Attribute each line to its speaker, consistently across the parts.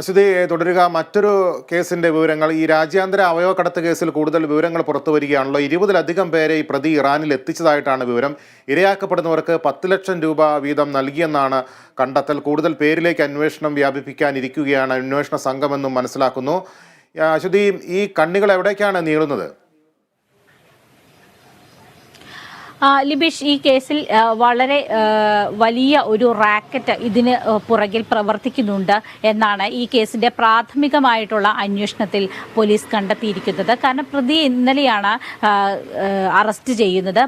Speaker 1: അശ്വതി തുടരുക. മറ്റൊരു കേസിന്റെ വിവരങ്ങൾ. ഈ രാജ്യാന്തര അവയവ കടത്ത് കേസിൽ കൂടുതൽ വിവരങ്ങൾ പുറത്തു വരികയാണല്ലോ. ഇരുപതിലധികം പേരെ ഈ പ്രതി ഇറാനിൽ എത്തിച്ചതായിട്ടാണ് വിവരം. ഇരയാക്കപ്പെടുന്നവർക്ക് പത്ത് ലക്ഷം രൂപ വീതം നൽകിയെന്നാണ് കണ്ടെത്തൽ. കൂടുതൽ പേരിലേക്ക് അന്വേഷണം വ്യാപിപ്പിക്കാനിരിക്കുകയാണ് അന്വേഷണ സംഘമെന്നും മനസ്സിലാക്കുന്നു. അശ്വതി ഈ കണ്ണികൾ എവിടേക്കാണ് നീളുന്നത്
Speaker 2: ആ, ലിബീഷ് ഈ കേസിൽ വളരെ വലിയ ഒരു റാക്കറ്റ് ഇതിന് പുറകിൽ പ്രവർത്തിക്കുന്നുണ്ട് എന്നാണ് ഈ കേസിന്റെ പ്രാഥമികമായിട്ടുള്ള അന്വേഷണത്തിൽ പോലീസ് കണ്ടെത്തിയിരിക്കുന്നത്. കാരണം പ്രതി ഇന്നലെയാണ് അറസ്റ്റ് ചെയ്യുന്നത്.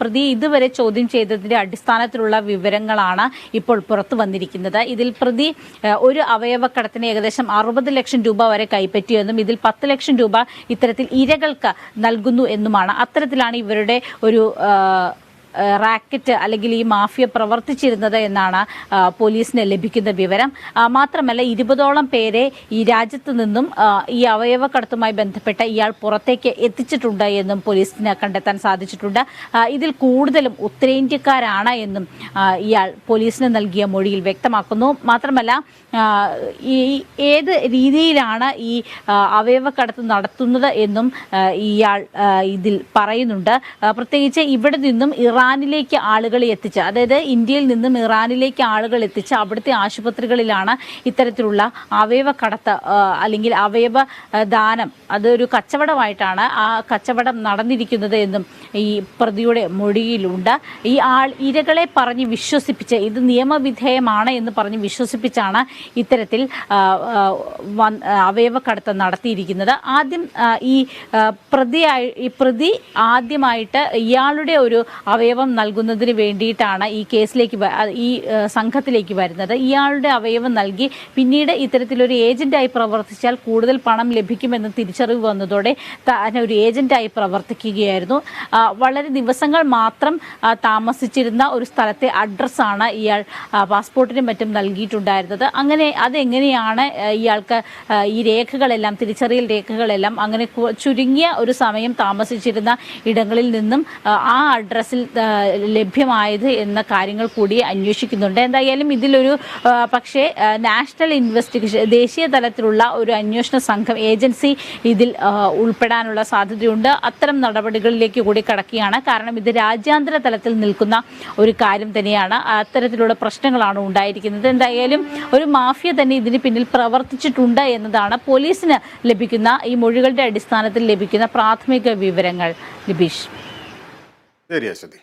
Speaker 2: പ്രതി ഇതുവരെ ചോദ്യം ചെയ്തതിന്റെ അടിസ്ഥാനത്തിലുള്ള വിവരങ്ങളാണ് ഇപ്പോൾ പുറത്തു വന്നിരിക്കുന്നത്. ഇതിൽ പ്രതി ഒരു അവയവക്കടത്തിന് ഏകദേശം അറുപത് ലക്ഷം രൂപ വരെ കൈപ്പറ്റിയെന്നും ഇതിൽ പത്ത് ലക്ഷം രൂപ ഇത്തരത്തിൽ ഇരകൾക്ക് നൽകുന്നു എന്നുമാണ്. അത്തരത്തിലാണ് ഇവരുടെ ഒരു ആ, ആ, റാക്കറ്റ് അല്ലെങ്കിൽ ഈ മാഫിയ പ്രവർത്തിച്ചിരുന്നത് എന്നാണ് പോലീസിന് ലഭിക്കുന്ന വിവരം. മാത്രമല്ല ഇരുപതോളം പേരെ ഈ രാജ്യത്ത് നിന്നും ഈ അവയവ കടത്തുമായി ബന്ധപ്പെട്ട ഇയാൾ പുറത്തേക്ക് എത്തിച്ചിട്ടുണ്ട് എന്നും പോലീസിന് കണ്ടെത്താൻ സാധിച്ചിട്ടുണ്ട്. ഇതിൽ കൂടുതലും ഉത്തരേന്ത്യക്കാരാണ് എന്നും ഇയാൾ പോലീസിന് നൽകിയ മൊഴിയിൽ വ്യക്തമാക്കുന്നു. മാത്രമല്ല ഈ ഏത് രീതിയിലാണ് ഈ അവയവ കടത്ത് നടത്തുന്നത് എന്നും ഇയാൾ ഇതിൽ പറയുന്നുണ്ട്. പ്രത്യേകിച്ച് ഇവിടെ നിന്നും ഇറാനിലേക്ക് ആളുകളെ എത്തിച്ച് അതായത് ഇന്ത്യയിൽ നിന്നും ഇറാനിലേക്ക് ആളുകൾ എത്തിച്ച് അവിടുത്തെ ആശുപത്രികളിലാണ് ഇത്തരത്തിലുള്ള അവയവ കടത്ത് അല്ലെങ്കിൽ അവയവ ദാനം. അതൊരു കച്ചവടമായിട്ടാണ് ആ കച്ചവടം നടന്നിരിക്കുന്നത് എന്നും ഈ പ്രതിയുടെ മൊഴിയിലുണ്ട്. ഈ ആൾ ഇരകളെ പറഞ്ഞ് വിശ്വസിപ്പിച്ച് ഇത് നിയമവിധേയമാണ് എന്ന് പറഞ്ഞ് വിശ്വസിപ്പിച്ചാണ് ഇത്തരത്തിൽ അവയവ കടത്ത് നടത്തിയിരിക്കുന്നത്. ആദ്യം ഈ പ്രതിയായി ഈ പ്രതി ആദ്യമായിട്ട് ഇയാളുടെ ഒരു അവയവം നൽകുന്നതിന് വേണ്ടിയിട്ടാണ് ഈ കേസിലേക്ക് ഈ സംഘത്തിലേക്ക് വരുന്നത്. ഇയാളുടെ അവയവം നൽകി പിന്നീട് ഇത്തരത്തിലൊരു ഏജന്റായി പ്രവർത്തിച്ചാൽ കൂടുതൽ പണം ലഭിക്കുമെന്ന് തിരിച്ചറിവ് വന്നതോടെ താൻ ഒരു ഏജന്റായി പ്രവർത്തിക്കുകയായിരുന്നു. വളരെ ദിവസങ്ങൾ മാത്രം താമസിച്ചിരുന്ന ഒരു സ്ഥലത്തെ അഡ്രസ്സാണ് ഇയാൾ പാസ്പോർട്ടിനും മറ്റും നൽകിയിട്ടുണ്ടായിരുന്നത്. അങ്ങനെ അതെങ്ങനെയാണ് ഇയാൾക്ക് ഈ രേഖകളെല്ലാം തിരിച്ചറിയൽ രേഖകളെല്ലാം അങ്ങനെ ചുരുങ്ങിയ ഒരു സമയം താമസിച്ചിരുന്ന ഇടങ്ങളിൽ നിന്നും ആ, അഡ്രസ്സിൽ ലഭ്യമായത് എന്ന കാര്യങ്ങൾ കൂടി അന്വേഷിക്കുന്നുണ്ട്. എന്തായാലും ഇതിലൊരു പക്ഷേ നാഷണൽ ഇൻവെസ്റ്റിഗേഷൻ ദേശീയ തലത്തിലുള്ള ഒരു അന്വേഷണ സംഘം ഏജൻസി ഇതിൽ ഉൾപ്പെടാനുള്ള സാധ്യതയുണ്ട്. അത്തരം നടപടികളിലേക്ക് കൂടി കടക്കുകയാണ്. കാരണം ഇത് രാജ്യാന്തര തലത്തിൽ നിൽക്കുന്ന ഒരു കാര്യം തന്നെയാണ്. അത്തരത്തിലുള്ള പ്രശ്നങ്ങളാണ് ഉണ്ടായിരിക്കുന്നത്. എന്തായാലും ഒരു മാഫിയ തന്നെ ഇതിന് പിന്നിൽ പ്രവർത്തിച്ചിട്ടുണ്ട് എന്നതാണ് പോലീസിന് ലഭിക്കുന്ന ഈ മൊഴികളുടെ അടിസ്ഥാനത്തിൽ ലഭിക്കുന്ന പ്രാഥമിക വിവരങ്ങൾ. ലിബീഷ്
Speaker 1: ശരി. അശ്വതി